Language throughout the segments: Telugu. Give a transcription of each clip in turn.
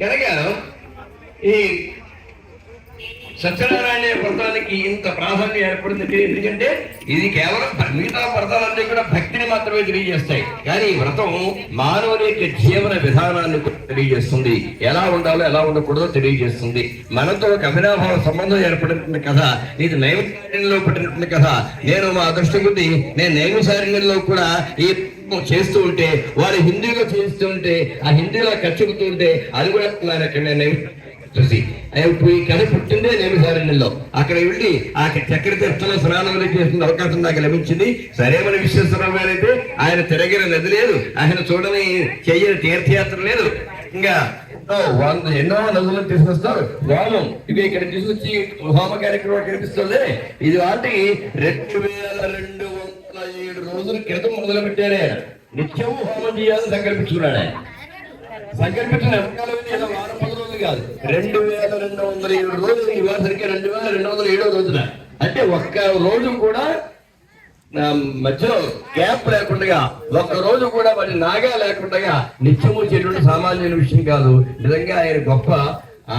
కనుక ఈ సత్యనారాయణ వ్రతానికి ఇంత ప్రాధాన్యం ఏర్పడింది ఎందుకంటే ఇది కేవలం మిగతా వ్రతాలన్నీ కూడా భక్తిని మాత్రమే తెలియజేస్తాయి. కానీ ఈ వ్రతం మానవుని యొక్క జీవన విధానాన్ని కూడా తెలియజేస్తుంది. ఎలా ఉండాలో ఎలా ఉండకూడదో తెలియజేస్తుంది. మనతో ఒక సంబంధం ఏర్పడిన కథ ఇది నైవేద్యంలో పడినటువంటి కథ. నేను మా అదృష్టం కొద్ది నేను నైవేశారణ్యంలో కూడా ఈ చేస్తూ ఉంటే వారు హిందీలో చేస్తూ ఉంటే ఆ హిందీలో ఖర్చుకుతూ ఉంటే అది కూడా నేను చూసి. ఇప్పుడు ఈ కథ పుట్టిందే నేమిసారణ్యంలో అక్కడ వెళ్ళి ఆ చక్ర తీర్థంలో స్నానం చేసిన అవకాశం నాకు లభించింది. సరేమన విశ్వేశ్వరరావు గారైతే అయితే ఆయన తిరగిన నది లేదు. ఆయన చూడని చెయ్యని తీర్థయాత్ర లేదు. ఇంకా వాళ్ళు వంద ఎన్నో నదులను తీసుకొస్తారు. హోమం ఇవి ఇక్కడ తీసుకొచ్చి హోమ కార్యక్రమం కనిపిస్తుంది ఇది వాటికి రెండు వేల రెండు వందల ఏడు రోజుల క్రితం మొదలు పెట్టారే నిత్యం హోమం చేయాలని సంకల్పించుకున్నాడు ఆయన. సంకల్పించిన కాదు. రెండు వేల రెండు వందల ఏడు రోజులు ఈ రెండు వేల రెండు వందల ఏడో రోజున. అంటే ఒక్క రోజు కూడా మధ్యలో గ్యాప్ లేకుండా ఒక్క రోజు కూడా వాటి నాగా లేకుండా నిత్యము చేయడం సామాన్యమైన విషయం కాదు. నిజంగా ఆయన గొప్ప ఆ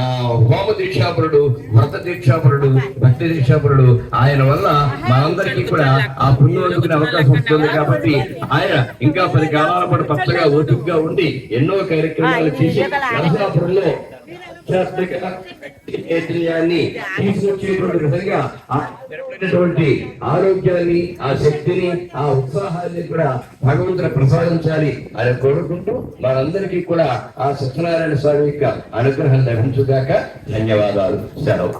హోమ దీక్షాపరుడు వ్రత దీక్షాపరుడు భక్తి దీక్షాపరుడు. ఆయన వల్ల మనందరికీ కూడా ఆ పుణ్యం అందుకునే అవకాశం వస్తుంది కాబట్టి ఆయన ఇంకా పది కాలాల పాటు పచ్చగా ఓటుగా ఉండి ఎన్నో కార్యక్రమాలు చేసి నరసాపురంలో ఆధ్యాత్మిక చైతన్యాన్ని తీసుకొచ్చేటువంటి విధంగా ఆ ఆరోగ్యాన్ని ఆ శక్తిని ఆ ఉత్సాహాన్ని కూడా భగవంతుడు ప్రసాదించాలి అని కోరుకుంటూ మనందరికీ కూడా ఆ సత్యనారాయణ స్వామి యొక్క అనుగ్రహం లభించుగాక ధన్యవాదాలు. సెలవు.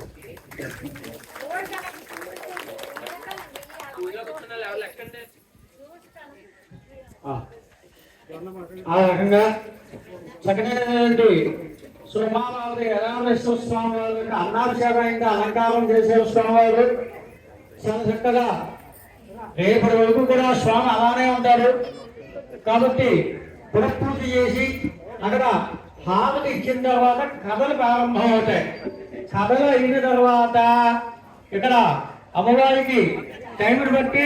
ఆ రకంగా చక్కనైనటువంటి సుమారావతి యరామేశ్వర స్వామి వారి యొక్క అలంకారం చేసే స్వామి వారు చాలా చక్కగా రేపటి వరకు కూడా స్వామి అలానే ఉంటారు. కాబట్టి పునఃపూర్తి చేసి అక్కడ హామతి ఇచ్చిన తర్వాత కథలు ప్రారంభం అవుతాయి కథలు అయిన తర్వాత ఇక్కడ అమ్మవారికి టైంని బట్టి